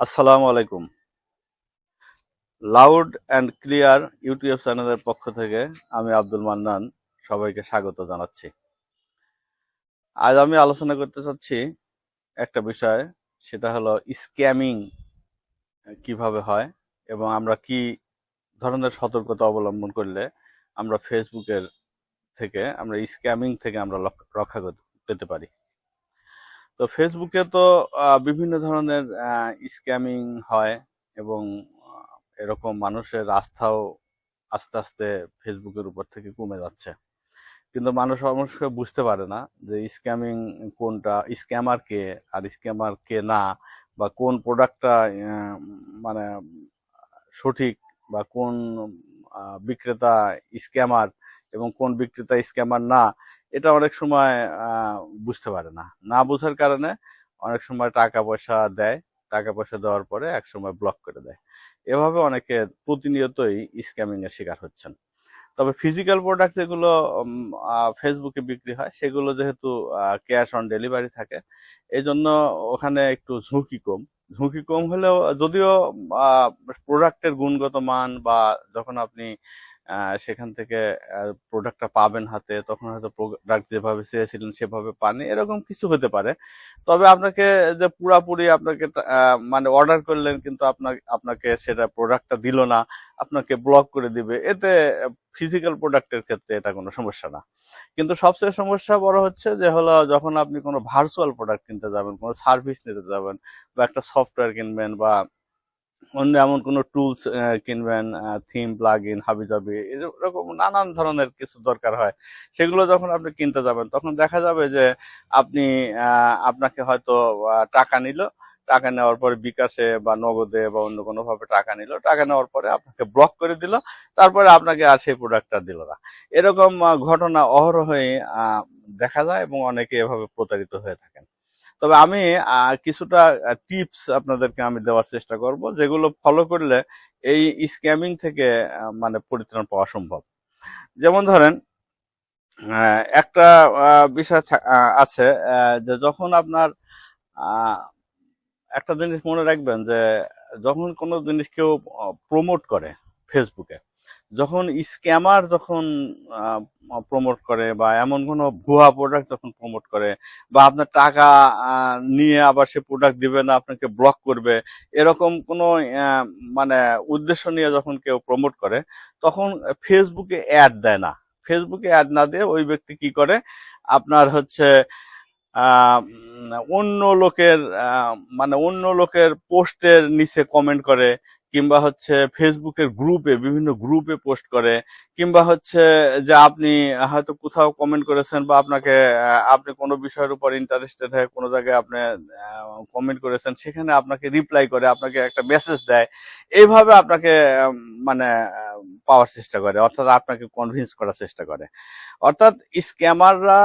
আসসালামু আলাইকুম। Loud and clear YouTube চ্যানেলের পক্ষ থেকে আমি আব্দুল মান্নান সবাইকে স্বাগত জানাচ্ছি। আজ আমি আলোচনা করতে চাচ্ছি একটা বিষয়, সেটা হলো স্ক্যামিং কীভাবে হয় এবং আমরা কি ধরনের সতর্কতা অবলম্বন করলে আমরা ফেসবুকের থেকে, আমরা স্ক্যামিং থেকে আমরা রক্ষা পেতে পারি। তো ফেসবুকে তো বিভিন্ন ধরনের স্ক্যামিং হয় এবং এরকম মানুষের আস্থাও আস্তে আস্তে ফেসবুকের উপর থেকে কমে যাচ্ছে। কিন্তু মানুষ অবশ্যই বুঝতে পারে না যে স্ক্যামিং কোনটা স্ক্যামার কে আর স্ক্যামার কে না বা কোন প্রোডাক্টটা মানে সঠিক বা কোন বিক্রেতা স্ক্যামার এবং কোন বিক্রেতা স্ক্যামার না এটা অনেক সময় বুঝতে পারে না। না বোঝার কারণে অনেক সময় টাকা পয়সা দেয়। টাকা পয়সা দেওয়ার পরে এক সময় ব্লক করে দেয়। এভাবে অনেকে প্রতিনিয়তই স্ক্যামিং এর শিকার হচ্ছেন। তবে ফিজিক্যাল প্রোডাক্ট যেগুলো ফেসবুকে বিক্রি হয়, সেগুলো যেহেতু ক্যাশ অন ডেলিভারি থাকে এই জন্য ওখানে একটু ঝুঁকি কম। ঝুঁকি কম হলেও, যদিও প্রোডাক্টের গুণগত মান বা যখন আপনি সেখান থেকে প্রোডাক্টটা পাবেন হাতে, তখন হয়তো প্রোডাক্ট যেভাবে চেয়েছিলেন সেভাবে পান এরকম কিছু হতে পারে। তবে আপনাকে যে পুরাপুরি আপনাকে মানে অর্ডার করলেন কিন্তু আপনাকে আপনাকে সেটা প্রোডাক্টটা দিল না, আপনাকে ব্লক করে দিবে, এতে ফিজিক্যাল প্রোডাক্টের ক্ষেত্রে এটা কোনো সমস্যা না। কিন্তু সবচেয়ে সমস্যা বড় হচ্ছে যে হলো যখন আপনি কোনো ভার্চুয়াল প্রোডাক্ট কিনতে যাবেন, কোনো সার্ভিস নিতে যাবেন বা একটা সফটওয়্যার কিনবেন বা অন্য এমন কোনো টুলস কিনবেন থিম প্লাগ ইন হাবিজাবি, এরকম নানান ধরনের কিছু দরকার হয়। সেগুলো যখন আপনি কিনতে যাবেন, তখন দেখা যাবে যে আপনি আপনাকে হয়তো টাকা নিল টাকা নেওয়ার পরে বিকাশে বা নগদে বা অন্য কোনো ভাবে টাকা নিল, টাকা নেওয়ার পরে আপনাকে ব্লক করে দিল, তারপরে আপনাকে আর সেই প্রোডাক্টটা দিল না। এরকম ঘটনা অহরহই দেখা যায় এবং অনেকে এভাবে প্রতারিত হয়ে থাকেন। তবে আমি কিছুটা টিপস আপনাদেরকে আমি দেওয়ার চেষ্টা করব, যেগুলো ফলো করলে এই স্ক্যামিং থেকে মানে পরিত্রাণ পাওয়া সম্ভব। যেমন ধরেন একটা বিষয় আছে যে যখন আপনার একটা জিনিস মনে রাখবেন যে, যখন কোনো জিনিস কেউ প্রমোট করে ফেসবুকে যখন স্ক্যামার যখন প্রমোট করে বা এমন কোনো ভুয়া প্রোডাক্ট যখন প্রমোট করে বা আপনার টাকা নিয়ে আবার সে প্রোডাক্ট দিবে না, আপনাকে ব্লক করবে, এরকম কোনো মানে উদ্দেশ্য নিয়ে যখন কেউ প্রমোট করে, তখন ফেসবুকে অ্যাড দেয় না। ফেসবুকে অ্যাড না দিয়ে ওই ব্যক্তি কি করে? আপনার হচ্ছে অন্য লোকের মানে অন্য লোকের পোস্টের নিচে কমেন্ট করে, কিংবা হচ্ছে ফেসবুকের গ্রুপে বিভিন্ন গ্রুপে পোস্ট করে, কিংবা হচ্ছে যে আপনি হয়তো কোথাও কমেন্ট করেছেন বা আপনাকে আপনি কোনো বিষয়ের উপর ইন্টারেস্টেড হয়ে কোনো জায়গায় আপনি কমেন্ট করেছেন, সেখানে আপনাকে রিপ্লাই করে, আপনাকে একটা মেসেজ দেয়। এইভাবে আপনাকে মানে পাওয়ার চেষ্টা করে, অর্থাৎ আপনাকে কনভিন্স করার চেষ্টা করে। অর্থাৎ স্ক্যামাররা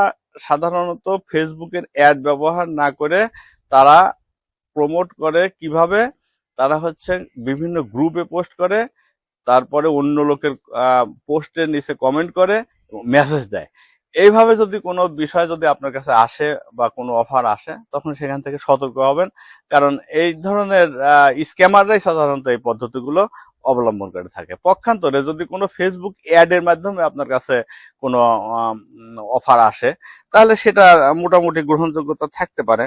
সাধারণত ফেসবুকের অ্যাড ব্যবহার না করে তারা প্রমোট করে কীভাবে? তারা হচ্ছে বিভিন্ন গ্রুপে পোস্ট করে, তারপরে অন্য লোকের পোস্টের নিচে কমেন্ট করে মেসেজ দেয়। এইভাবে যদি কোনো বিষয় যদি আপনার কাছে আসে বা কোনো অফার আসে, তখন সেখান থেকে সতর্ক হবেন। কারণ এই ধরনের স্ক্যামাররাই সাধারণত এই পদ্ধতিগুলো অবলম্বন করে থাকে। পক্ষান্তরে যদি কোনো ফেসবুক অ্যাড এর মাধ্যমে আপনার কাছে কোনো অফার আসে, তাহলে সেটা মোটামুটি গ্রহণযোগ্যতা থাকতে পারে।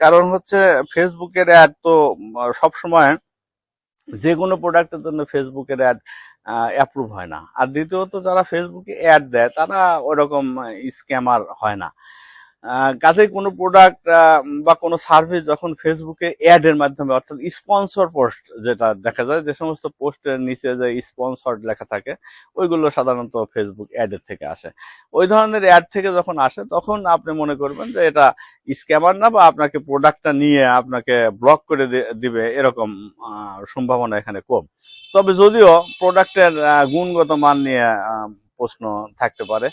কারণ হচ্ছে ফেসবুকের অ্যাড তো সব সময় যে কোনো প্রোডাক্টের জন্য ফেসবুকের অ্যাড অ্যাপ্রুভ হয় না। আর দ্বিতীয়ত যারা ফেসবুকে অ্যাড দেয়, তারা ওরকম স্ক্যামার হয় না। কাজেই কোনো প্রোডাক্ট বা কোনো সার্ভিস যখন ফেসবুকে অ্যাড এর মাধ্যমে, অর্থাৎ স্পন্সর পোস্ট যেটা দেখা যায়, যে সমস্ত পোস্টের নিচে যে স্পন্সর লেখা থাকে, ওইগুলো সাধারণত ফেসবুক অ্যাড এর থেকে আসে। ওই ধরনের অ্যাড থেকে যখন আসে, তখন আপনি মনে করবেন যে এটা স্ক্যামার না, বা আপনাকে প্রোডাক্টটা নিয়ে আপনাকে ব্লক করে দিবে, এরকম সম্ভাবনা এখানে কম। তবে যদিও প্রোডাক্টের গুণগত মান নিয়ে প্রশ্ন থাকতে পারে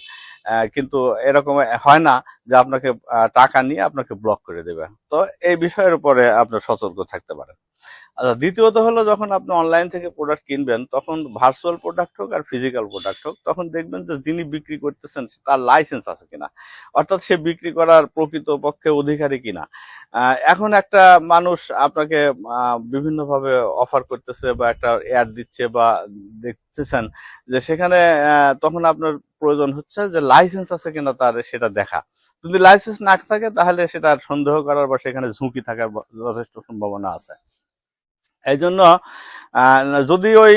কিন্তু এরকম হয় না। যে আপনাকে টাকা নিয়ে আপনাকে ব্লক করে দেবে। তো এই বিষয়ের উপরে আপনার সতর্ক থাকতে পারেন। আচ্ছা দ্বিতীয়ত হলো যখন আপনি অনলাইন থেকে প্রোডাক্ট কিনবেন, তখন ভার্চুয়াল প্রোডাক্ট হোক আর ফিজিক্যাল প্রোডাক্ট হোক, তখন দেখবেন যে যিনি বিক্রি করতেছেন তার লাইসেন্স আছে কিনা। অর্থাৎ সে বিক্রি করার প্রকৃত পক্ষে অধিকারী কিনা। এখন একটা মানুষ আপনাকে বিভিন্নভাবে অফার করতেছে বা একটা অ্যাড দিচ্ছে বা দেখতেছেন যে সেখানে তখন আপনার প্রয়োজন হচ্ছে যে লাইসেন্স আছে কিনা তার সেটা দেখা। যদি লাইসেন্স না থাকে, তাহলে সেটা সন্দেহ করার বা সেখানে ঝুঁকি থাকার যথেষ্ট সম্ভাবনা আছে। এই জন্য যদি ওই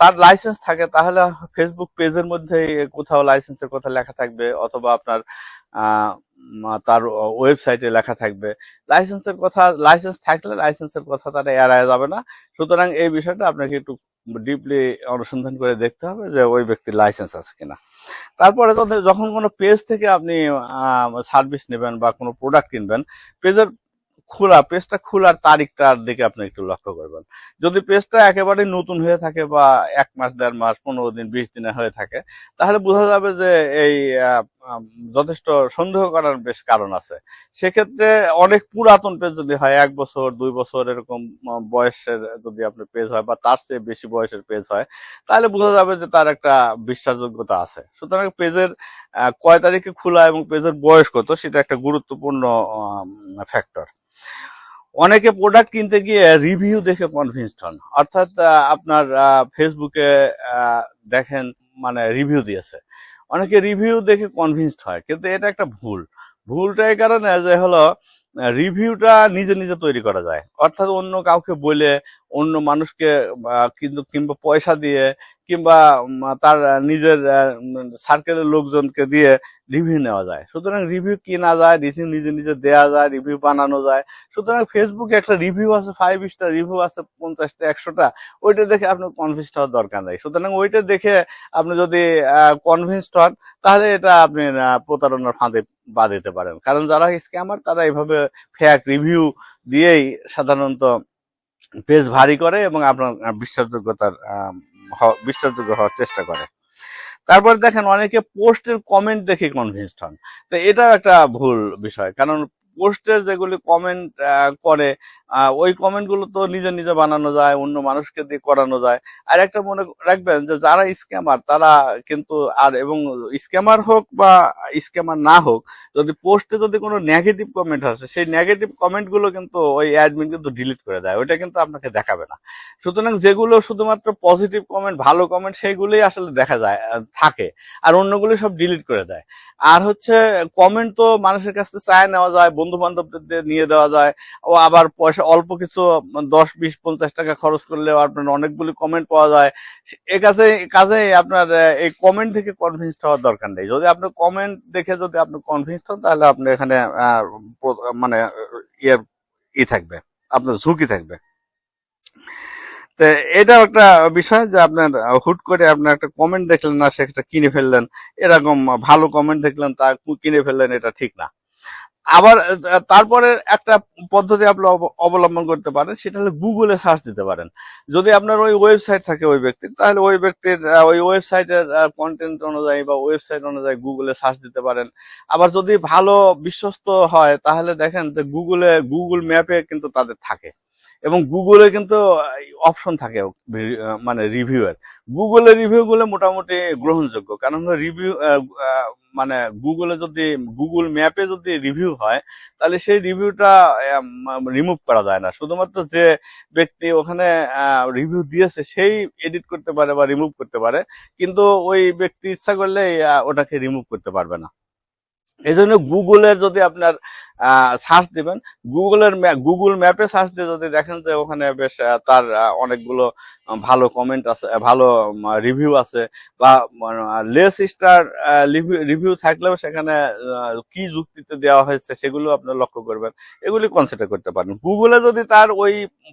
তার লাইসেন্স থাকে, তাহলে ফেসবুক পেজের মধ্যে কোথাও লাইসেন্সের কথা লেখা থাকবে, অথবা আপনার তার ওয়েবসাইটে লেখা থাকবে। লাইসেন্সের কথা লাইসেন্স থাকলে লাইসেন্সের কথা তারা এড়ায় যাবে না। সুতরাং এই বিষয়টা আপনাকে একটু ডিপলি অনুসন্ধান করে দেখতে হবে যে ওই ব্যক্তির লাইসেন্স আছে কিনা। তারপরে যখন কোনো পেজ থেকে আপনি সার্ভিস নেবেন বা কোনো প্রোডাক্ট কিনবেন পেজের খোলা, পেজটা খোলার তারিখটার দিকে আপনি একটু লক্ষ্য করবেন। যদি পেজটা একেবারে নতুন হয়ে থাকে বা এক মাস, দেড় মাস, পনেরো দিন, বিশ দিনে হয়ে থাকে, তাহলে বোঝা যাবে যে এই যথেষ্ট সন্দেহ করার বেশ কারণ আছে। সেক্ষেত্রে অনেক পুরাতন পেজ যদি হয়, এক বছর, দুই বছর এরকম বয়সের যদি আপনার পেজ হয় বা তার চেয়ে বেশি বয়সের পেজ হয়, তাহলে বোঝা যাবে যে তার একটা বিশ্বাসযোগ্যতা আছে। সুতরাং পেজের কয় তারিখে খোলা এবং পেজের বয়স কত, সেটা একটা গুরুত্বপূর্ণ ফ্যাক্টর অনেকে প্রোডাক্ট কিনতে গিয়ে রিভিউ দেখে কনভিন্সড হন। অর্থাৎ আপনার ফেসবুকে দেখেন মানে রিভিউ দিয়েছে। অনেকে রিভিউ দেখে কনভিন্সড হয়, কিন্তু এটা একটা ভুল। ভুলটা এই কারণে যে হলো রিভিউটা নিজে নিজে তৈরি করা যায়। অর্থাৎ অন্য কাউকে বলে, অন্য মানুষকে কিন্তু কিংবা পয়সা দিয়ে কিংবা তার নিজের সার্কেলের লোকজনকে দিয়ে রিভিউ নেওয়া যায়। সুতরাং রিভিউ কেনা যায় রিভিউ নিজে নিজে দেওয়া যায় রিভিউ বানানো যায়। সুতরাং ফেসবুকে একটা রিভিউ আছে ফাইভ স্টার রিভিউ আছে, পঞ্চাশটা, একশোটা, ওইটা দেখে আপনার কনভিন্সড হওয়ার দরকার নেই। সুতরাং ওইটা দেখে আপনি যদি কনভিন্সড হন, তাহলে এটা আপনি প্রতারণার ফাঁদে পা দিতে পারেন। কারণ যারা স্ক্যামার তারা এইভাবে ফেক রিভিউ দিয়েই সাধারণত পেজ ভারী করে এবং আপনার বিশ্বাসযোগ্যতার বিশ্বাসযোগ্য হওয়ার চেষ্টা করে। তারপর দেখেন অনেকে পোস্টের কমেন্ট দেখে কনভিন্সড হন। তো এটাও একটা ভুল বিষয়। কারণ পোস্টের যেগুলি কমেন্ট করে ওই কমেন্টগুলো তো নিজে নিজে বানানো যায়, অন্য মানুষকে দিয়ে করানো যায়। আর একটা মনে রাখবেন যে যারা স্ক্যামার তারা কিন্তু আর এবং স্ক্যামার হোক বা স্ক্যামার না হোক, যদি পোস্টে যদি কোনো নেগেটিভ কমেন্ট আসে, সেই নেগেটিভ কমেন্টগুলো কিন্তু ওই অ্যাডমিন কিন্তু ডিলিট করে দেয়। ওইটা কিন্তু আপনাকে দেখাবে না। সুতরাং যেগুলো শুধুমাত্র পজিটিভ কমেন্ট ভালো কমেন্ট সেইগুলোই আসলে দেখা যায় থাকে। আর অন্যগুলো সব ডিলিট করে দেয়। আর হচ্ছে কমেন্ট তো মানুষের কাছ চায় নেওয়া যায় বান্ধবদের নিয়ে দেওয়া যায়। ও আবার পয়সা, অল্প কিছু দশ বিশ পঞ্চাশ টাকা খরচ করলেও আপনার অনেকগুলি কমেন্ট পাওয়া যায়। এ কাজে কাজে আপনার এই কমেন্ট থেকে কনভিন্স হওয়ার দরকার নেই। যদি আপনি কমেন্ট দেখে যদি আপনি কনভিন্স হন, তাহলে আপনি এখানে মানে ইয়ে ই থাকবে। আপনার ঝুঁকি থাকবে। তো এটাও একটা বিষয় যে আপনার, হুট করে আপনার একটা কমেন্ট দেখলেন না, সেটা কিনে ফেললেন। এরকম ভালো কমেন্ট দেখলেন, তা কিনে ফেললেন, এটা ঠিক না। আবার তারপরে একটা পদ্ধতি আপনি অব- অবলম্বন করতে পারেন, সেটা হলো গুগলে সার্চ দিতে পারেন। যদি আপনার ওই ওয়েবসাইট থাকে ওই ব্যক্তির, তাহলে ওই ব্যক্তির ওই ওয়েবসাইটের কন্টেন্ট অনুযায়ী বা ওয়েবসাইট অনুযায়ী গুগলে সার্চ দিতে পারেন। আবার যদি ভালো বিশ্বস্ত হয়, তাহলে দেখেন যে গুগলে গুগল ম্যাপে কিন্তু তাদের থাকে। এবং গুগলে কিন্তু অপশন থাকে মানে রিভিউয়ের গুগলের রিভিউ গুলো মোটামুটি গ্রহণযোগ্য। কারণ রিভিউ মানে গুগলে যদি গুগল ম্যাপে যদি রিভিউ হয়, তাহলে সেই রিভিউটা রিমুভ করা যায় না। শুধুমাত্র যে ব্যক্তি ওখানে রিভিউ দিয়েছে, সেই এডিট করতে পারে বা রিমুভ করতে পারে, কিন্তু ওই ব্যক্তি ইচ্ছা করলে ওটাকে রিমুভ করতে পারবে না। এই জন্য গুগলের যদি আপনার সার্চ দিবেন। গুগলের গুগল ম্যাপে সার্চ দিয়ে যদি দেখেন যে ওখানে বেশ তার অনেকগুলো ভালো কমেন্ট আছে ভালো রিভিউ আছে বা লেস স্টার রিভিউ থাকলেও সেখানে কি যুক্তিতে দেওয়া হয়েছে সেগুলো আপনি লক্ষ্য করবেন। এগুলি কনসিডার করতে পারেন। গুগলে যদি তার ওই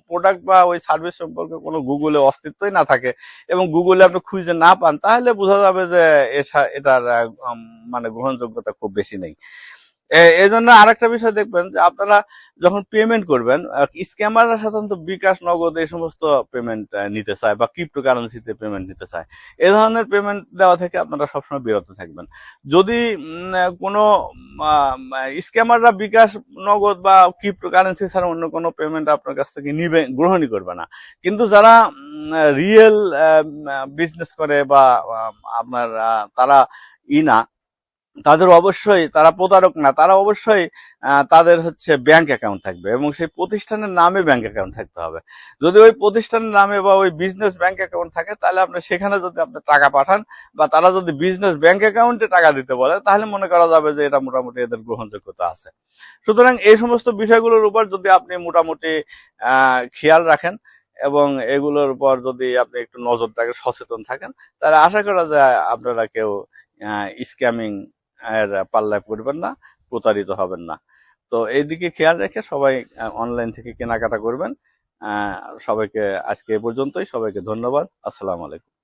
প্রোডাক্ট বা ওই সার্ভিস সম্পর্কে কোনো গুগলে অস্তিত্বই না থাকে এবং গুগলে আপনি খুঁজে না পান, তাহলে বোঝা যাবে যে এটার মানে গ্রহণযোগ্যতা খুব বেশি নেই। এই জন্য আরেকটা বিষয় দেখবেন যে আপনারা যখন পেমেন্ট করবেন স্ক্যামাররা সাধারণত বিকাশ, নগদ এই সমস্ত পেমেন্ট নিতে চায় বা ক্রিপ্টো কারেন্সিতে পেমেন্ট নিতে চায়। এই ধরনের পেমেন্ট দেওয়া থেকে আপনারা সবসময় বিরত থাকবেন। যদি কোনো স্ক্যামাররা বিকাশ, নগদ বা ক্রিপ্টো কারেন্সি ছাড়া অন্য কোনো পেমেন্ট আপনার কাছ থেকে নিবে, গ্রহণই করবে না। কিন্তু যারা রিয়েল বিজনেস করে বা আপনার তারা ই না তাদের অবশ্যই, তারা প্রতারক না, তারা অবশ্যই তাদের হচ্ছে ব্যাংক অ্যাকাউন্ট থাকবে এবং সেই প্রতিষ্ঠানের নামে ব্যাংক অ্যাকাউন্ট থাকতে হবে। যদি ওই প্রতিষ্ঠানের নামে বা ওই বিজনেস ব্যাংক অ্যাকাউন্ট থাকে, তাহলে আপনি সেখানে যদি আপনি টাকা পাঠান বা তারা যদি বিজনেস ব্যাংক অ্যাকাউন্টে টাকা দিতে বলে, তাহলে মনে করা যাবে যে এটা মোটামুটি এদের গ্রহণযোগ্যতা আছে। সুতরাং এই সমস্ত বিষয়গুলোর উপর যদি আপনি মোটামুটি খেয়াল রাখেন এবং এগুলোর উপর যদি আপনি একটু নজর রাখেন সচেতন থাকেন, তাহলে আশা করা যায় আপনারা কেউ স্ক্যামিং এর পাল্লায় করবেন না, প্রতারিত হবেন না। তো এইদিকে খেয়াল রেখে সবাই অনলাইন থেকে কেনাকাটা করবেন। সবাইকে আজকে এ পর্যন্তই। সবাইকে ধন্যবাদ। আসসালামু আলাইকুম।